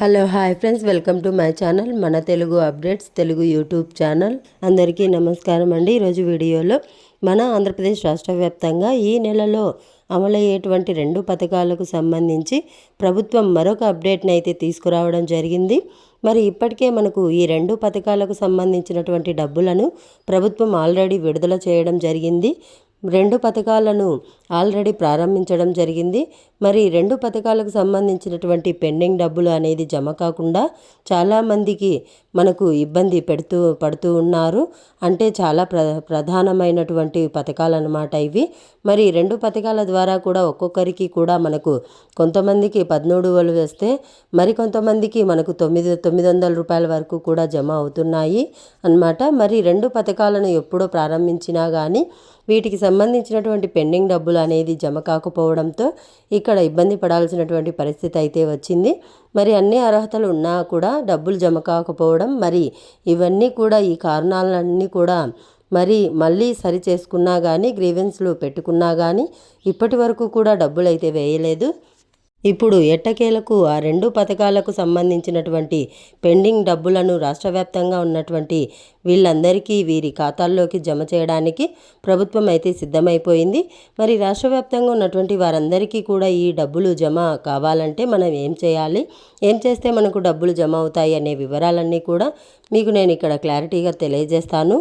Hello hi friends. Welcome to my channel. మన Telugu updates Telugu YouTube channel. అందరికీ నమస్కారం అండి. ఈరోజు వీడియోలో మన ఆంధ్రప్రదేశ్ రాష్ట్ర వ్యాప్తంగా ఈ నెలలో అమలయ్యేటువంటి రెండు పథకాలకు సంబంధించి ప్రభుత్వం మరొక అప్డేట్ని అయితే తీసుకురావడం జరిగింది. మరి ఇప్పటికే మనకు ఈ రెండు పథకాలకు సంబంధించినటువంటి డబ్బులను ప్రభుత్వం ఆల్రెడీ విడుదల చేయడం జరిగింది. రెండు పథకాలను ఆల్రెడీ ప్రారంభించడం జరిగింది. మరి రెండు పథకాలకు సంబంధించినటువంటి పెండింగ్ డబ్బులు అనేది జమ కాకుండా చాలామందికి మనకు ఇబ్బంది పెడుతూ పడుతూ ఉన్నారు. అంటే చాలా ప్ర ప్రధానమైనటువంటి పథకాలు అన్నమాట ఇవి. మరి రెండు పథకాల ద్వారా కూడా ఒక్కొక్కరికి కూడా మనకు కొంతమందికి పదమూడు వేలు వేస్తే మరి కొంతమందికి మనకు తొమ్మిది తొమ్మిది వందల రూపాయల వరకు కూడా జమ అవుతున్నాయి అన్నమాట. మరి రెండు పథకాలను ఎప్పుడో ప్రారంభించినా కానీ వీటికి సంబంధించినటువంటి పెండింగ్ డబ్బులు అనేది జమ కాకపోవడంతో ఇక్కడ ఇబ్బంది పడాల్సినటువంటి పరిస్థితి అయితే వచ్చింది. మరి అన్ని అర్హతలు ఉన్నా కూడా డబ్బులు జమ కాకపోవడం మరి ఇవన్నీ కూడా ఈ కారణాలన్నీ కూడా మరి మళ్ళీ సరి చేసుకున్నా కానీ గ్రీవెన్స్లు పెట్టుకున్నా కానీ ఇప్పటి వరకు కూడా డబ్బులు అయితే వేయలేదు. ఇప్పుడు ఎట్టకేలకు ఆ రెండు పథకాలకు సంబంధించినటువంటి పెండింగ్ డబ్బులను రాష్ట్ర వ్యాప్తంగా ఉన్నటువంటి వీళ్ళందరికీ వీరి ఖాతాల్లోకి జమ చేయడానికి ప్రభుత్వం అయితే సిద్ధమైపోయింది. మరి రాష్ట్ర వ్యాప్తంగా ఉన్నటువంటి వారందరికీ కూడా ఈ డబ్బులు జమ కావాలంటే మనం ఏం చేయాలి? ఏం చేస్తే మనకు డబ్బులు జమ అవుతాయి అనే వివరాలన్నీ కూడా మీకు నేను ఇక్కడ క్లారిటీగా తెలియజేస్తాను.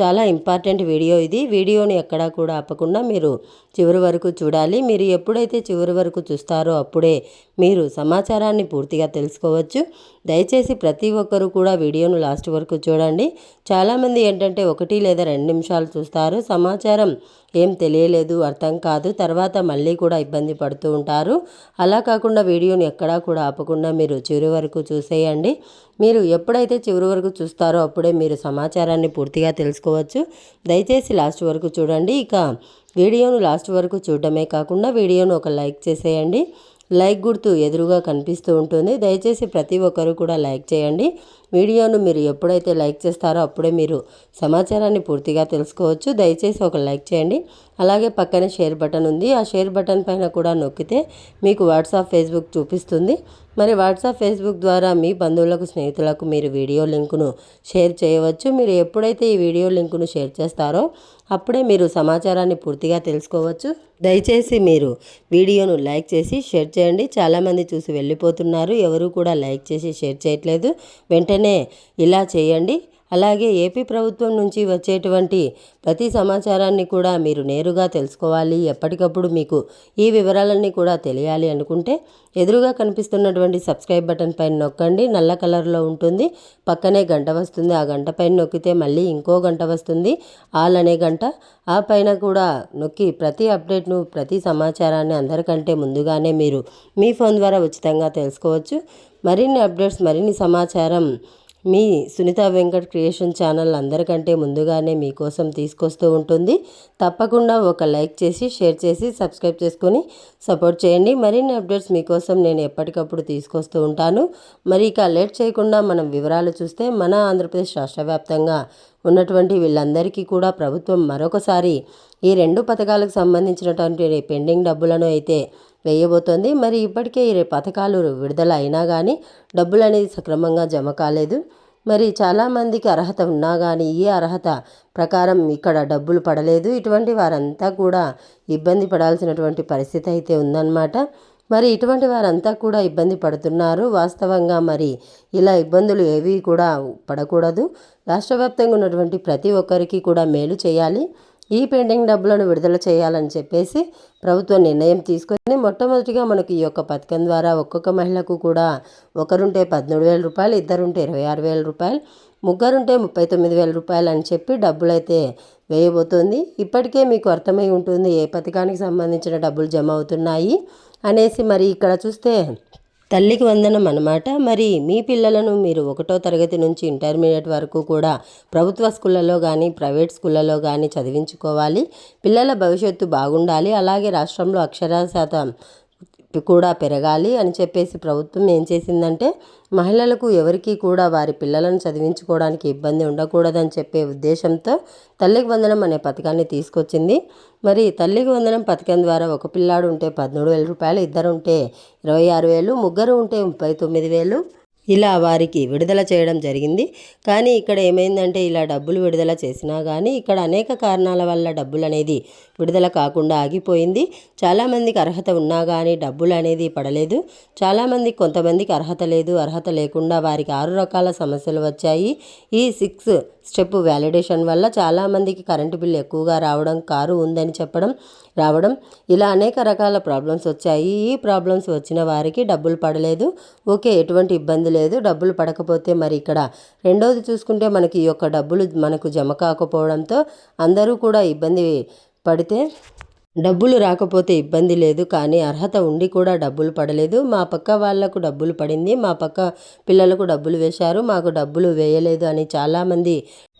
చాలా ఇంపార్టెంట్ వీడియో ఇది. వీడియోని ఎక్కడా కూడా ఆపకుండా మీరు చివరి వరకు చూడాలి. మీరు ఎప్పుడైతే చివరి వరకు చూస్తారో అప్పుడు మీరు సమాచారాన్ని పూర్తిగా తెలుసుకోవచ్చు. దయచేసి ప్రతి ఒక్కరూ కూడా వీడియోను లాస్ట్ వరకు చూడండి. చాలామంది ఏంటంటే ఒకటి లేదా రెండు నిమిషాలు చూస్తారు. సమాచారం ఏం తెలియలేదు అర్థం కాదు. తర్వాత మళ్ళీ కూడా ఇబ్బంది పడుతూ ఉంటారు. అలా కాకుండా వీడియోని ఎక్కడా కూడా ఆపకుండా మీరు చివరి వరకు చూసేయండి. మీరు ఎప్పుడైతే చివరి వరకు చూస్తారో అప్పుడే మీరు సమాచారాన్ని పూర్తిగా తెలుసుకోవచ్చు. దయచేసి లాస్ట్ వరకు చూడండి. ఇక వీడియోను లాస్ట్ వరకు చూడటమే కాకుండా వీడియోను ఒక లైక్ చేసేయండి. లైక్ గుర్తు ఎదురుగా కనిపిస్తూ ఉంటుంది. దయచేసి ప్రతి ఒక్కరూ కూడా లైక్ చేయండి. వీడియోను మీరు ఎప్పుడైతే లైక్ చేస్తారో అప్పుడే మీరు సమాచారాన్ని పూర్తిగా తెలుసుకోవచ్చు. దయచేసి ఒక లైక్ చేయండి. అలాగే పక్కనే షేర్ బటన్ ఉంది. ఆ షేర్ బటన్ పైన కూడా నొక్కితే మీకు వాట్సాప్ ఫేస్బుక్ చూపిస్తుంది. మరి వాట్సాప్ ఫేస్బుక్ ద్వారా మీ బంధువులకు స్నేహితులకు మీరు వీడియో లింకును షేర్ చేయవచ్చు. మీరు ఎప్పుడైతే ఈ వీడియో లింకును షేర్ చేస్తారో అప్పుడే మీరు సమాచారాన్ని పూర్తిగా తెలుసుకోవచ్చు. దయచేసి మీరు వీడియోను లైక్ చేసి షేర్ చేయండి. చాలామంది చూసి వెళ్ళిపోతున్నారు. ఎవరు కూడా లైక్ చేసి షేర్ చేయట్లేదు. వెంటనే ఇలా చేయండి. అలాగే ఏపీ ప్రభుత్వం నుంచి వచ్చేటువంటి ప్రతి సమాచారాన్ని కూడా మీరు నేరుగా తెలుసుకోవాలి. ఎప్పటికప్పుడు మీకు ఈ వివరాలన్నీ కూడా తెలియాలి అనుకుంటే ఎదురుగా కనిపిస్తున్నటువంటి సబ్స్క్రైబ్ బటన్ పైన నొక్కండి. నల్ల కలర్లో ఉంటుంది. పక్కనే గంట వస్తుంది. ఆ గంట పైన నొక్కితే మళ్ళీ ఇంకో గంట వస్తుంది. ఆల్ అనే గంట. ఆ పైన కూడా నొక్కి ప్రతి అప్డేట్ను ప్రతి సమాచారాన్ని అందరికంటే ముందుగానే మీరు మీ ఫోన్ ద్వారా ఉచితంగా తెలుసుకోవచ్చు. మరిన్ని అప్డేట్స్ మరిన్ని సమాచారం మీ సునీత వెంకట్ క్రియేషన్ ఛానల్ అందరికంటే ముందుగానే మీకోసం తీసుకొస్తూ ఉంటుంది. తప్పకుండా ఒక లైక్ చేసి షేర్ చేసి సబ్స్క్రైబ్ చేసుకొని సపోర్ట్ చేయండి. మరిన్ని అప్డేట్స్ మీకోసం నేను ఎప్పటికప్పుడు తీసుకొస్తూ ఉంటాను. మరి ఇక లేట్ చేయకుండా మనం వివరాలు చూస్తే మన ఆంధ్రప్రదేశ్ రాష్ట్ర వ్యాప్తంగా ఉన్నటువంటి వీళ్ళందరికీ కూడా ప్రభుత్వం మరొకసారి ఈ రెండు పథకాలకు సంబంధించినటువంటి పెండింగ్ డబ్బులను అయితే వేయబోతోంది. మరి ఇప్పటికే ఈ పథకాలు విడుదల అయినా కానీ డబ్బులు అనేది సక్రమంగా జమ కాలేదు. మరి చాలామందికి అర్హత ఉన్నా కానీ ఈ అర్హత ప్రకారం ఇక్కడ డబ్బులు పడలేదు. ఇటువంటి వారంతా కూడా ఇబ్బంది పడాల్సినటువంటి పరిస్థితి అయితే ఉందన్నమాట. మరి ఇటువంటి వారంతా కూడా ఇబ్బంది పడుతున్నారు. వాస్తవంగా మరి ఇలా ఇబ్బందులు ఏవి కూడా పడకూడదు. రాష్ట్ర వ్యాప్తంగా ఉన్నటువంటి ప్రతి ఒక్కరికి కూడా మేలు చేయాలి. ఈ పెండింగ్ డబ్బులను విడుదల చేయాలని చెప్పేసి ప్రభుత్వం నిర్ణయం తీసుకొని మొట్టమొదటిగా మనకి ఈ యొక్క పథకం ద్వారా ఒక్కొక్క మహిళకు కూడా ఒకరుంటే పదమూడు వేల రూపాయలు ఇద్దరుంటే ఇరవై ఆరు వేల రూపాయలు ముగ్గురుంటే ముప్పై తొమ్మిది వేల రూపాయలు అని చెప్పి డబ్బులైతే వేయబోతోంది. ఇప్పటికే మీకు అర్థమై ఉంటుంది ఏ పథకానికి సంబంధించిన డబ్బులు జమ అవుతున్నాయి. అనేసి మరి ఇక్కడ చూస్తే తల్లికి వందనం అన్నమాట. మరి మీ పిల్లలను మీరు ఒకటో తరగతి నుంచి ఇంటర్మీడియట్ వరకు కూడా ప్రభుత్వ స్కూళ్ళలో కానీ ప్రైవేట్ స్కూళ్ళలో కానీ చదివించుకోవాలి. పిల్లల భవిష్యత్తు బాగుండాలి. అలాగే రాష్ట్రంలో అక్షరాస్యత కూడా పెరగాలి అని చెప్పేసి ప్రభుత్వం ఏం చేసిందంటే మహిళలకు ఎవరికి కూడా వారి పిల్లలను చదివించుకోవడానికి ఇబ్బంది ఉండకూడదని చెప్పే ఉద్దేశంతో తల్లికి వందనం అనే పథకాన్ని తీసుకొచ్చింది. మరి తల్లికి వందనం పథకం ద్వారా ఒక పిల్లాడు ఉంటే పదమూడు వేల రూపాయలు ఇద్దరు ఉంటే ఇరవై ఆరు వేలు ముగ్గురు ఉంటే ముప్పై తొమ్మిది వేలు ఇలా వారికి విడుదల చేయడం జరిగింది. కానీ ఇక్కడ ఏమైందంటే ఇలా డబ్బులు విడుదల చేసినా కానీ ఇక్కడ అనేక కారణాల వల్ల డబ్బులు అనేది విడుదల కాకుండా ఆగిపోయింది. చాలామందికి అర్హత ఉన్నా కానీ డబ్బులు అనేది పడలేదు. చాలామందికి కొంతమందికి అర్హత లేదు. అర్హత లేకుండా వారికి ఆరు రకాల సమస్యలు వచ్చాయి. ఈ సిక్స్ స్టెప్ వ్యాలిడేషన్ వల్ల చాలామందికి కరెంటు బిల్లు ఎక్కువగా రావడం కారు ఉందని చెప్పడం రావడం ఇలా అనేక రకాల ప్రాబ్లమ్స్ వచ్చాయి. ఈ ప్రాబ్లమ్స్ వచ్చిన వారికి డబ్బులు పడలేదు. ఓకే ఎటువంటి ఇబ్బంది లేదు. డబ్బులు పడకపోతే మరి ఇక్కడ రెండోది చూసుకుంటే మనకి ఈ యొక్క డబ్బులు మనకు జమ కాకపోవడంతో అందరూ కూడా ఇబ్బంది పడితే డబ్బులు రాకపోతే ఇబ్బంది లేదు కానీ అర్హత ఉండి కూడా డబ్బులు పడలేదు. మా పక్క వాళ్ళకు డబ్బులు పడింది మా పక్క పిల్లలకు డబ్బులు వేశారు మాకు డబ్బులు వేయలేదు అని చాలామంది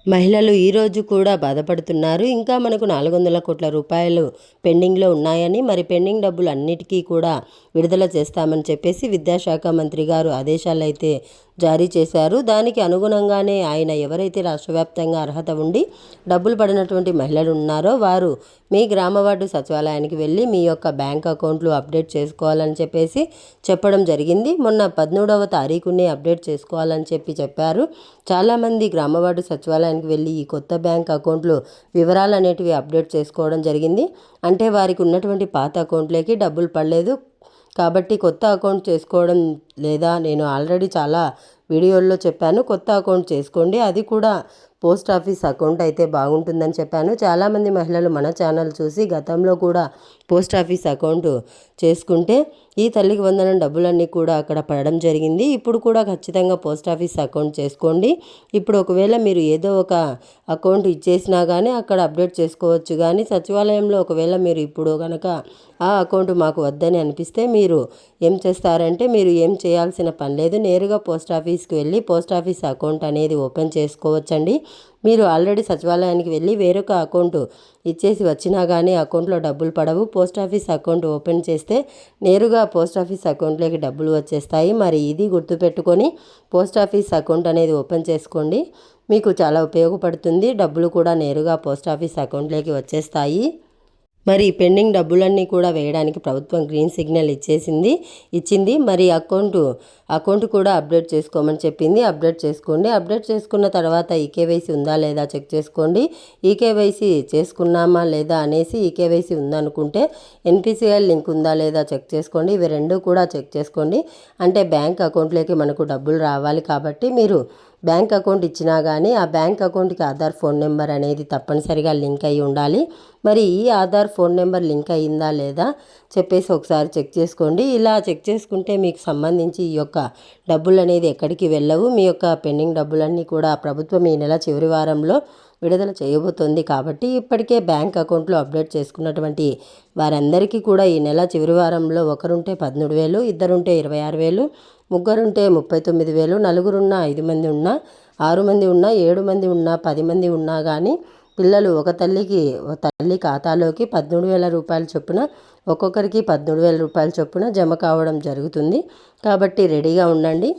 మహిళలు ఈరోజు కూడా బాధపడుతున్నారు. ఇంకా మనకు నాలుగు వందల కోట్ల రూపాయలు పెండింగ్లో ఉన్నాయని మరి పెండింగ్ డబ్బులు అన్నిటికీ కూడా విడుదల చేస్తామని చెప్పేసి విద్యాశాఖ మంత్రి గారు ఆదేశాలు అయితే జారీ చేశారు. దానికి అనుగుణంగానే ఆయన ఎవరైతే రాష్ట్ర వ్యాప్తంగా అర్హత ఉండి డబ్బులు పడినటువంటి మహిళలు ఉన్నారో వారు మీ గ్రామ వార్డు సచివాలయానికి వెళ్ళి మీ యొక్క బ్యాంక్ అకౌంట్లు అప్డేట్ చేసుకోవాలని చెప్పేసి చెప్పడం జరిగింది. మొన్న పదమూడవ తారీఖునే అప్డేట్ చేసుకోవాలని చెప్పి చెప్పారు. చాలామంది గ్రామ వార్డు సచివాలయానికి వెళ్ళి ఈ కొత్త బ్యాంక్ అకౌంట్లు వివరాలు అనేటివి అప్డేట్ చేసుకోవడం జరిగింది. అంటే వారికి ఉన్నటువంటి పాత అకౌంట్లోకి డబ్బులు పడలేదు. కాబట్టి కొత్త అకౌంట్ చేసుకోవడం లేదా నేను ఆల్రెడీ చాలా వీడియోల్లో చెప్పాను కొత్త అకౌంట్ చేసుకోండి. అది కూడా పోస్ట్ ఆఫీస్ అకౌంట్ అయితే బాగుంటుందని చెప్పాను. చాలామంది మహిళలు మన ఛానల్ చూసి గతంలో కూడా పోస్ట్ ఆఫీస్ అకౌంట్ చేసుకుంటే ఈ తల్లికి వందనం డబ్బులన్నీ కూడా అక్కడ పడడం జరిగింది. ఇప్పుడు కూడా ఖచ్చితంగా పోస్ట్ ఆఫీస్ అకౌంట్ చేసుకోండి. ఇప్పుడు ఒకవేళ మీరు ఏదో ఒక అకౌంట్ ఇచ్చేసినా కానీ అక్కడ అప్డేట్ చేసుకోవచ్చు. కానీ సచివాలయంలో ఒకవేళ మీరు ఇప్పుడు కనుక ఆ అకౌంట్ మాకు వద్దని అనిపిస్తే మీరు ఏం చేస్తారంటే మీరు ఏం చేయాల్సిన పని లేదు. నేరుగా పోస్ట్ ఆఫీస్కి వెళ్ళి పోస్ట్ ఆఫీస్ అకౌంట్ అనేది ఓపెన్ చేసుకోవచ్చండి. మీరు ఆల్రెడీ సచివాలయానికి వెళ్ళి వేరొక అకౌంట్ ఇచ్చేసి వచ్చినా కానీ అకౌంట్లో డబ్బులు పడవు. పోస్ట్ ఆఫీస్ అకౌంట్ ఓపెన్ చేస్తే నేరుగా పోస్ట్ ఆఫీస్ అకౌంట్లోకి డబ్బులు వచ్చేస్తాయి. మరి ఇది గుర్తుపెట్టుకొని పోస్ట్ ఆఫీస్ అకౌంట్ అనేది ఓపెన్ చేసుకోండి. మీకు చాలా ఉపయోగపడుతుంది. డబ్బులు కూడా నేరుగా పోస్ట్ ఆఫీస్ అకౌంట్లోకి వచ్చేస్తాయి. మరి పెండింగ్ డబ్బులన్నీ కూడా వేయడానికి ప్రభుత్వం గ్రీన్ సిగ్నల్ ఇచ్చేసింది ఇచ్చింది. మరి అకౌంట్ అకౌంట్ కూడా అప్డేట్ చేసుకోమని చెప్పింది. అప్డేట్ చేసుకోండి. అప్డేట్ చేసుకున్న తర్వాత ఈకేవైసీ ఉందా లేదా చెక్ చేసుకోండి. ఈకేవైసీ చేసుకున్నామా లేదా అనేసి ఈకేవైసీ ఉందనుకుంటే ఎన్పిసిఐ లింక్ ఉందా లేదా చెక్ చేసుకోండి. ఇవి రెండు కూడా చెక్ చేసుకోండి. అంటే బ్యాంక్ అకౌంట్లోకి మనకు డబ్బులు రావాలి కాబట్టి మీరు బ్యాంక్ అకౌంట్ ఇచ్చినా కానీ ఆ బ్యాంక్ అకౌంట్కి ఆధార్ ఫోన్ నెంబర్ అనేది తప్పనిసరిగా లింక్ అయి ఉండాలి. మరి ఈ ఆధార్ ఫోన్ నెంబర్ లింక్ అయిందా లేదా చెప్పేసి ఒకసారి చెక్ చేసుకోండి. ఇలా చెక్ చేసుకుంటే మీకు సంబంధించి ఈ యొక్క డబ్బులు అనేది ఎక్కడికి వెళ్ళవు. మీ యొక్క పెండింగ్ డబ్బులన్నీ కూడా ప్రభుత్వం ఈ నెల చివరి వారంలో విడుదల చేయబోతోంది కాబట్టి ఇప్పటికే బ్యాంక్ అకౌంట్లో అప్డేట్ చేసుకున్నటువంటి వారందరికీ కూడా ఈ నెల చివరి వారంలో ఒకరుంటే పదమూడు వేలు ఇద్దరుంటే ఇరవై ఆరు వేలు ముగ్గురుంటే ముప్పై తొమ్మిది వేలు నలుగురున్నా ఐదు మంది ఉన్నా ఆరు మంది ఉన్నా ఏడు మంది ఉన్నా పది మంది ఉన్నా కానీ పిల్లలు ఒక తల్లికి ఒక తల్లి ఖాతాలోకి పదమూడు వేల రూపాయల చొప్పున ఒక్కొక్కరికి పదమూడు వేల రూపాయల చొప్పున జమ కావడం జరుగుతుంది. కాబట్టి రెడీగా ఉండండి.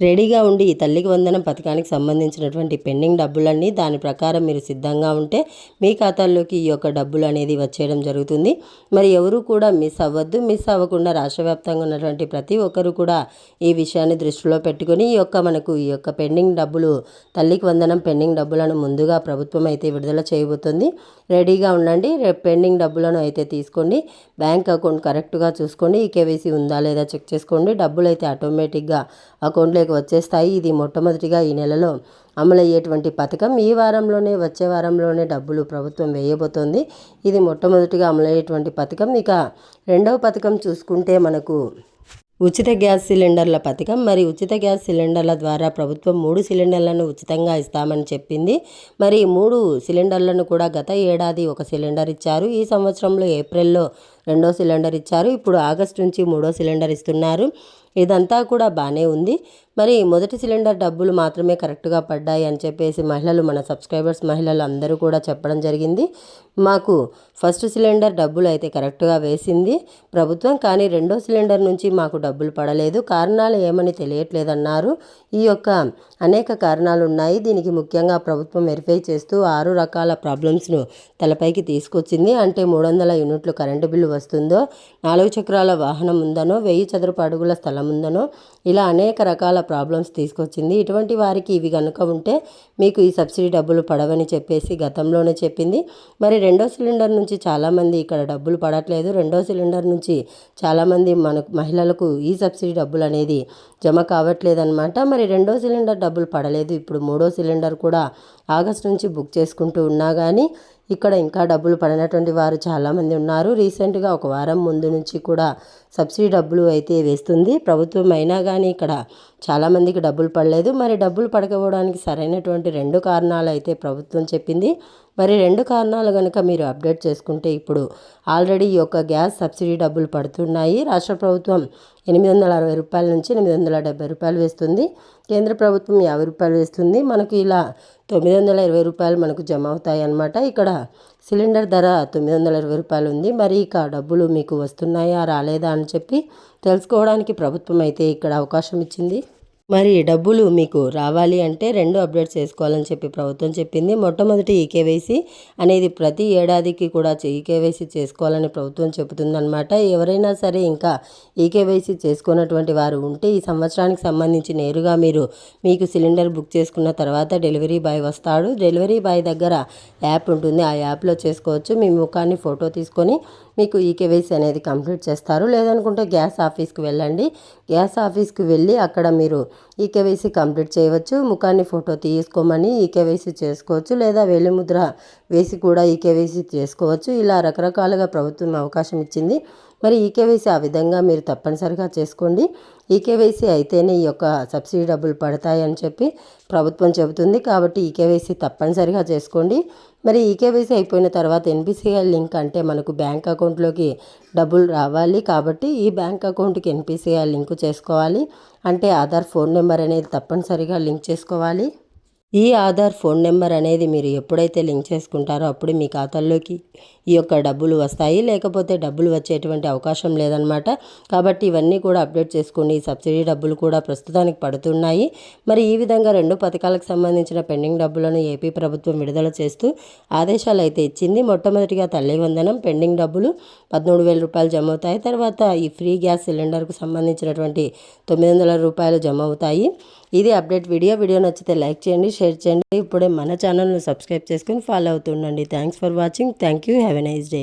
రెడీగా ఉండి ఈ తల్లికి వందనం పథకానికి సంబంధించినటువంటి పెండింగ్ డబ్బులన్నీ దాని ప్రకారం మీరు సిద్ధంగా ఉంటే మీ ఖాతాల్లోకి ఈ యొక్క డబ్బులు అనేది వచ్చేయడం జరుగుతుంది. మరి ఎవరు కూడా మిస్ అవ్వద్దు. మిస్ అవ్వకుండా రాష్ట్ర వ్యాప్తంగా ఉన్నటువంటి ప్రతి ఒక్కరు కూడా ఈ విషయాన్ని దృష్టిలో పెట్టుకొని ఈ యొక్క మనకు ఈ యొక్క పెండింగ్ డబ్బులు తల్లికి వందనం పెండింగ్ డబ్బులను ముందుగా ప్రభుత్వం అయితే విడుదల చేయబోతుంది. రెడీగా ఉండండి. రేపు పెండింగ్ డబ్బులను అయితే తీసుకోండి. బ్యాంక్ అకౌంట్ కరెక్ట్గా చూసుకోండి. ఈ కేవైసీ ఉందా లేదా చెక్ చేసుకోండి. డబ్బులు అయితే ఆటోమేటిక్గా అకౌంట్లోకి వచ్చేస్తాయి. ఇది మొట్టమొదటిగా ఈ నెలలో అమలయ్యేటువంటి పథకం. ఈ వారంలోనే వచ్చే వారంలోనే డబ్బులు ప్రభుత్వం వేయబోతోంది. ఇది మొట్టమొదటిగా అమలయ్యేటువంటి పథకం. ఇక రెండవ పథకం చూసుకుంటే మనకు ఉచిత గ్యాస్ సిలిండర్ల పథకం. మరి ఉచిత గ్యాస్ సిలిండర్ల ద్వారా ప్రభుత్వం మూడు సిలిండర్లను ఉచితంగా ఇస్తామని చెప్పింది. మరి మూడు సిలిండర్లను కూడా గత ఏడాది ఒక సిలిండర్ ఇచ్చారు. ఈ సంవత్సరంలో ఏప్రిల్లో రెండో సిలిండర్ ఇచ్చారు. ఇప్పుడు ఆగస్టు నుంచి మూడో సిలిండర్ ఇస్తున్నారు. ఇదంతా కూడా బాగానే ఉంది. మరి మొదటి సిలిండర్ డబ్బులు మాత్రమే కరెక్ట్గా పడ్డాయి అని చెప్పేసి మహిళలు మన సబ్స్క్రైబర్స్ మహిళలు అందరూ కూడా చెప్పడం జరిగింది. మాకు ఫస్ట్ సిలిండర్ డబ్బులు అయితే కరెక్ట్గా వేసింది ప్రభుత్వం కానీ రెండో సిలిండర్ నుంచి మాకు డబ్బులు పడలేదు. కారణాలు ఏమని తెలియట్లేదన్నారు. ఈ యొక్క అనేక కారణాలు ఉన్నాయి. దీనికి ముఖ్యంగా ప్రభుత్వం వెరిఫై చేస్తూ ఆరు రకాల ప్రాబ్లమ్స్ను తలపైకి తీసుకొచ్చింది. అంటే మూడు వందల యూనిట్లు కరెంటు బిల్లు వస్తుందో నాలుగు చక్రాల వాహనం ఉందనో వెయ్యి చదరపు అడుగుల స్థలం కళ్ళ ఇలా అనేక రకాల ప్రాబ్లమ్స్ తీసుకొచ్చింది. ఇటువంటి వారికి ఇవి కనుక ఉంటే మీకు ఈ సబ్సిడీ డబ్బులు పడవని చెప్పేసి గతంలోనే చెప్పింది. మరి రెండో సిలిండర్ నుంచి చాలామంది ఇక్కడ డబ్బులు పడట్లేదు. రెండో సిలిండర్ నుంచి చాలామంది మన మహిళలకు ఈ సబ్సిడీ డబ్బులు అనేది జమ కావట్లేదన్నమాట. మరి రెండో సిలిండర్ డబ్బులు పడలేదు. ఇప్పుడు మూడో సిలిండర్ కూడా ఆగస్ట్ నుంచి బుక్ చేసుకుంటూ ఉన్నా కానీ ఇక్కడ ఇంకా డబ్బులు పడినటువంటి వారు చాలామంది ఉన్నారు. రీసెంట్గా ఒక వారం ముందు నుంచి కూడా సబ్సిడీ డబ్బులు అయితే వేస్తుంది. ప్రభుత్వం అయినా కానీ ఇక్కడ చాలామందికి డబ్బులు పడలేదు. మరి డబ్బులు పడకపోవడానికి సరైనటువంటి రెండు కారణాలు అయితే ప్రభుత్వం చెప్పింది. మరి రెండు కారణాలు కనుక మీరు అప్డేట్ చేసుకుంటే ఇప్పుడు ఆల్రెడీ ఈ యొక్క గ్యాస్ సబ్సిడీ డబ్బులు పడుతున్నాయి. రాష్ట్ర ప్రభుత్వం ఎనిమిది వందల అరవై రూపాయల నుంచి ఎనిమిది వందల డెబ్బై రూపాయలు వేస్తుంది. కేంద్ర ప్రభుత్వం యాభై రూపాయలు వేస్తుంది. మనకు ఇలా తొమ్మిది వందల ఇరవై రూపాయలు మనకు జమ అవుతాయి అన్నమాట. ఇక్కడ సిలిండర్ ధర తొమ్మిది వందల ఇరవై రూపాయలు ఉంది. మరి ఇక డబ్బులు మీకు వస్తున్నాయా రాలేదా అని చెప్పి తెలుసుకోవడానికి ప్రభుత్వం అయితే ఇక్కడ అవకాశం ఇచ్చింది. మరి డబ్బులు మీకు రావాలి అంటే రెండు అప్డేట్ చేసుకోవాలని చెప్పి ప్రభుత్వం చెప్పింది. మొట్టమొదటి ఈకేవైసీ అనేది ప్రతి ఏడాదికి కూడా ఈకేవైసీ చేసుకోవాలని ప్రభుత్వం చెబుతుందనమాట ఎవరైనా సరే ఇంకా ఈకేవైసీ చేసుకున్నటువంటి వారు ఉంటే ఈ సంవత్సరానికి సంబంధించి నేరుగా మీరు మీకు సిలిండర్ బుక్ చేసుకున్న తర్వాత డెలివరీ బాయ్ వస్తాడు. డెలివరీ బాయ్ దగ్గర యాప్ ఉంటుంది. ఆ యాప్లో చేసుకోవచ్చు. మీ ముఖాన్ని ఫోటో తీసుకొని మీకు ఈ కేవైసీ అనేది కంప్లీట్ చేస్తారు. లేదనుకుంటే గ్యాస్ ఆఫీస్కి వెళ్ళండి. గ్యాస్ ఆఫీస్కి వెళ్ళి అక్కడ మీరు ఈ కేవైసీ కంప్లీట్ చేయవచ్చు. ముఖాన్ని ఫోటో తీసుకోమని ఈ కేవైసీ చేసుకోవచ్చు. లేదా వెలిముద్ర వేసి కూడా ఈ కేవైసీ చేసుకోవచ్చు. ఇలా రకరకాలుగా ప్రభుత్వం అవకాశం ఇచ్చింది. మరి ఈ కేవైసీ ఆ విధంగా మీరు తప్పనిసరిగా చేసుకోండి. ఈ కేవైసీ అయితేనే ఈ యొక్క సబ్సిడీ డబ్బులు పడతాయని చెప్పి ప్రభుత్వం చెబుతుంది. కాబట్టి ఈ కేవైసీ తప్పనిసరిగా చేసుకోండి. మరి ఈకేవైసీ అయిపోయిన తర్వాత ఎన్పిసిఐ లింక్ అంటే మనకు బ్యాంక్ అకౌంట్లోకి డబ్బులు రావాలి కాబట్టి ఈ బ్యాంక్ అకౌంట్కి ఎన్పిసిఐ లింక్ చేసుకోవాలి. అంటే ఆధార్ ఫోన్ నెంబర్ అనేది తప్పనిసరిగా లింక్ చేసుకోవాలి. ఈ ఆధార్ ఫోన్ నెంబర్ అనేది మీరు ఎప్పుడైతే లింక్ చేసుకుంటారో అప్పుడు మీ ఖాతాల్లోకి ఈ యొక్క డబ్బులు వస్తాయి. లేకపోతే డబ్బులు వచ్చేటువంటి అవకాశం లేదనమాట కాబట్టి ఇవన్నీ కూడా అప్డేట్ చేసుకోండి. సబ్సిడీ డబ్బులు కూడా ప్రస్తుతానికి పడుతున్నాయి. మరి ఈ విధంగా రెండు పథకాలకు సంబంధించిన పెండింగ్ డబ్బులను ఏపీ ప్రభుత్వం విడుదల చేస్తూ ఆదేశాలు అయితే ఇచ్చింది. మొట్టమొదటిగా తల్లి వందనం పెండింగ్ డబ్బులు పదమూడు వేల రూపాయలు జమ అవుతాయి తర్వాత ఈ ఫ్రీ గ్యాస్ సిలిండర్కు సంబంధించినటువంటి తొమ్మిది వందల రూపాయలు జమ అవుతాయి ఇది అప్డేట్ వీడియో. వీడియో నచ్చితే లైక్ చేయండి షేర్ చేయండి. ఇప్పుడే మన ఛానల్ను సబ్స్క్రైబ్ చేసుకుని follow అవుతుండండి thanks for watching. Thank you have a nice day